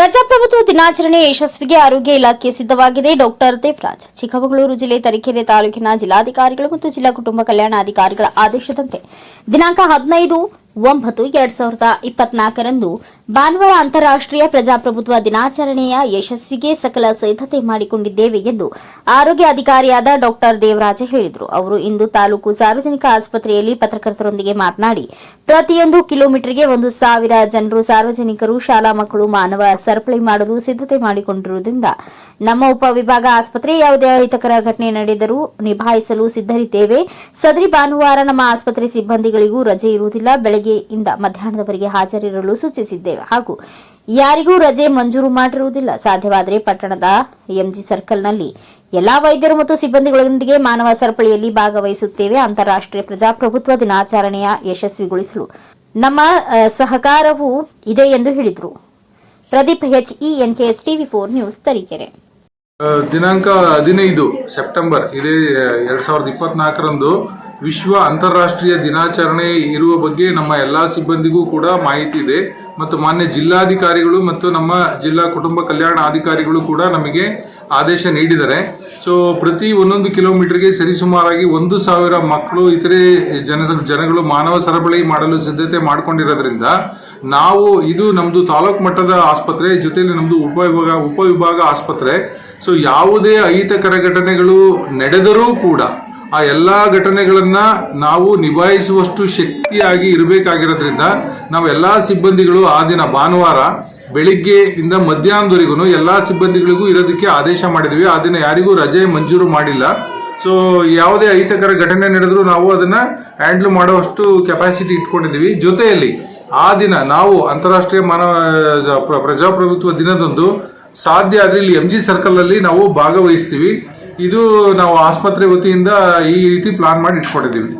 ಪ್ರಜಾಪ್ರಭುತ್ವ ದಿನಾಚರಣೆ ಯಶಸ್ವಿಗೆ ಆರೋಗ್ಯ ಇಲಾಖೆ ಸಿದ್ಧವಾಗಿದೆ. ಡಾಕ್ಟರ್ ದೇವರಾಜ್, ಚಿಕ್ಕಮಗಳೂರು ಜಿಲ್ಲೆ ತರೀಕೆರೆ ತಾಲೂಕಿನ ಜಿಲ್ಲಾಧಿಕಾರಿಗಳು ಮತ್ತು ಜಿಲ್ಲಾ ಕುಟುಂಬ ಕಲ್ಯಾಣಾಧಿಕಾರಿಗಳ ಆದೇಶದಂತೆ ದಿನಾಂಕ ಹದಿನೈದು ಒಂಬತ್ತು ಎರಡ್ ಸಾವಿರದ ಇಪ್ಪತ್ನಾಲ್ಕರಂದು ಭಾನುವಾರ ಅಂತಾರಾಷ್ಟ್ರೀಯ ಪ್ರಜಾಪ್ರಭುತ್ವ ದಿನಾಚರಣೆಯ ಯಶಸ್ವಿಗೆ ಸಕಲ ಸಿದ್ಧತೆ ಮಾಡಿಕೊಂಡಿದ್ದೇವೆ ಎಂದು ಆರೋಗ್ಯ ಅಧಿಕಾರಿಯಾದ ಡಾಕ್ಟರ್ ದೇವರಾಜ ಹೇಳಿದರು. ಅವರು ಇಂದು ತಾಲೂಕು ಸಾರ್ವಜನಿಕ ಆಸ್ಪತ್ರೆಯಲ್ಲಿ ಪತ್ರಕರ್ತರೊಂದಿಗೆ ಮಾತನಾಡಿ, ಪ್ರತಿಯೊಂದು ಕಿಲೋಮೀಟರ್ಗೆ ಒಂದು ಸಾವಿರ ಜನರು ಸಾರ್ವಜನಿಕರು, ಶಾಲಾ ಮಕ್ಕಳು, ಮಾನವ ಸರಪಳಿ ಮಾಡಲು ಸಿದ್ಧತೆ ಮಾಡಿಕೊಂಡಿರುವುದರಿಂದ ನಮ್ಮ ಉಪವಿಭಾಗ ಆಸ್ಪತ್ರೆ ಯಾವುದೇ ಅಹಿತಕರ ಘಟನೆ ನಡೆದರೂ ನಿಭಾಯಿಸಲು ಸಿದ್ಧರಿದ್ದೇವೆ. ಸದರಿ ಭಾನುವಾರ ನಮ್ಮ ಆಸ್ಪತ್ರೆ ಸಿಬ್ಬಂದಿಗಳಿಗೂ ರಜೆ ಇರುವುದಿಲ್ಲ. ಬೆಳಗ್ಗೆಯಿಂದ ಮಧ್ಯಾಹ್ನದವರೆಗೆ ಹಾಜರಿರಲು ಸೂಚಿಸಿದ್ದೇವೆ. ಹಾಗೂ ಯಾರಿಗೂ ರಜೆ ಮಂಜೂರು ಮಾಡಿರುವುದಿಲ್ಲ. ಸಾಧ್ಯವಾದರೆ ಪಟ್ಟಣದ ಎಂಜಿ ಸರ್ಕಲ್ನಲ್ಲಿ ಎಲ್ಲಾ ವೈದ್ಯರು ಮತ್ತು ಸಿಬ್ಬಂದಿಗಳೊಂದಿಗೆ ಮಾನವ ಸರಪಳಿಯಲ್ಲಿ ಭಾಗವಹಿಸುತ್ತೇವೆ. ಅಂತಾರಾಷ್ಟ್ರೀಯ ಪ್ರಜಾಪ್ರಭುತ್ವ ದಿನಾಚರಣೆಯ ಯಶಸ್ವಿಗೊಳಿಸಲು ನಮ್ಮ ಸಹಕಾರವು ಇದೆ ಎಂದು ಹೇಳಿದರು. Pradeep H E N K S TV four news Tarikere. ದಿನಾಂಕ ಹದಿನೈದು ಸೆಪ್ಟೆಂಬರ್, ಇದೇ ಎರಡ್ ಸಾವಿರದ ಇಪ್ಪತ್ನಾಲ್ಕರಂದು ವಿಶ್ವ ಅಂತಾರಾಷ್ಟ್ರೀಯ ದಿನಾಚರಣೆ ಇರುವ ಬಗ್ಗೆ ನಮ್ಮ ಎಲ್ಲಾ ಸಿಬ್ಬಂದಿಗೂ ಕೂಡ ಮಾಹಿತಿ ಇದೆ. ಮತ್ತು ಮಾನ್ಯ ಜಿಲ್ಲಾಧಿಕಾರಿಗಳು ಮತ್ತು ನಮ್ಮ ಜಿಲ್ಲಾ ಕುಟುಂಬ ಕಲ್ಯಾಣ ಅಧಿಕಾರಿಗಳು ಕೂಡ ನಮಗೆ ಆದೇಶ ನೀಡಿದ್ದಾರೆ ಸೊ ಪ್ರತಿ ಒಂದೊಂದು ಕಿಲೋಮೀಟರ್ಗೆ ಸರಿಸುಮಾರಾಗಿ ಒಂದು ಸಾವಿರ ಮಕ್ಕಳು, ಇತರೆ ಜನ, ಜನಗಳು ಮಾನವ ಸರಬಳಿ ಮಾಡಲು ಸಿದ್ಧತೆ ಮಾಡಿಕೊಂಡಿರೋದ್ರಿಂದ ನಾವು ಇದು ನಮ್ಮದು ತಾಲೂಕು ಮಟ್ಟದ ಆಸ್ಪತ್ರೆ ಜೊತೆಲಿ ನಮ್ಮದು ಉಪವಿಭಾಗ ಉಪವಿಭಾಗ ಆಸ್ಪತ್ರೆ. ಸೊ ಯಾವುದೇ ಅಹಿತಕರ ಘಟನೆಗಳು ನಡೆದರೂ ಕೂಡ ಆ ಎಲ್ಲ ಘಟನೆಗಳನ್ನ ನಾವು ನಿಭಾಯಿಸುವಷ್ಟು ಶಕ್ತಿಯಾಗಿ ಇರಬೇಕಾಗಿರೋದ್ರಿಂದ ನಾವು ಎಲ್ಲ ಸಿಬ್ಬಂದಿಗಳು ಆ ದಿನ ಭಾನುವಾರ ಬೆಳಿಗ್ಗೆಯಿಂದ ಮಧ್ಯಾಹ್ನದವರೆಗೂ ಎಲ್ಲ ಸಿಬ್ಬಂದಿಗಳಿಗೂ ಇರೋದಕ್ಕೆ ಆದೇಶ ಮಾಡಿದ್ವಿ. ಆ ದಿನ ಯಾರಿಗೂ ರಜೆ ಮಂಜೂರು ಮಾಡಿಲ್ಲ. ಸೊ ಯಾವುದೇ ಅಹಿತಕರ ಘಟನೆ ನಡೆದರೂ ನಾವು ಅದನ್ನು ಹ್ಯಾಂಡಲ್ ಮಾಡುವಷ್ಟು ಕೆಪಾಸಿಟಿ ಇಟ್ಕೊಂಡಿದ್ದೀವಿ. ಜೊತೆಯಲ್ಲಿ ಆ ದಿನ ನಾವು ಅಂತಾರಾಷ್ಟ್ರೀಯ ಮಾನವ, ಪ್ರ- ಪ್ರಜಾಪ್ರಭುತ್ವ ದಿನದಂದು ಸಾಧ್ಯ ಆದರೆ ಇಲ್ಲಿ ಎಂ ಜಿ ಸರ್ಕಲ್ ಅಲ್ಲಿ ನಾವು ಭಾಗವಹಿಸ್ತೀವಿ. ಇದು ನಾವು ಆಸ್ಪತ್ರೆ ವತಿಯಿಂದ ಈ ರೀತಿ ಪ್ಲಾನ್ ಮಾಡಿ ಇಟ್ಕೊಂಡಿದ್ದೀವಿ.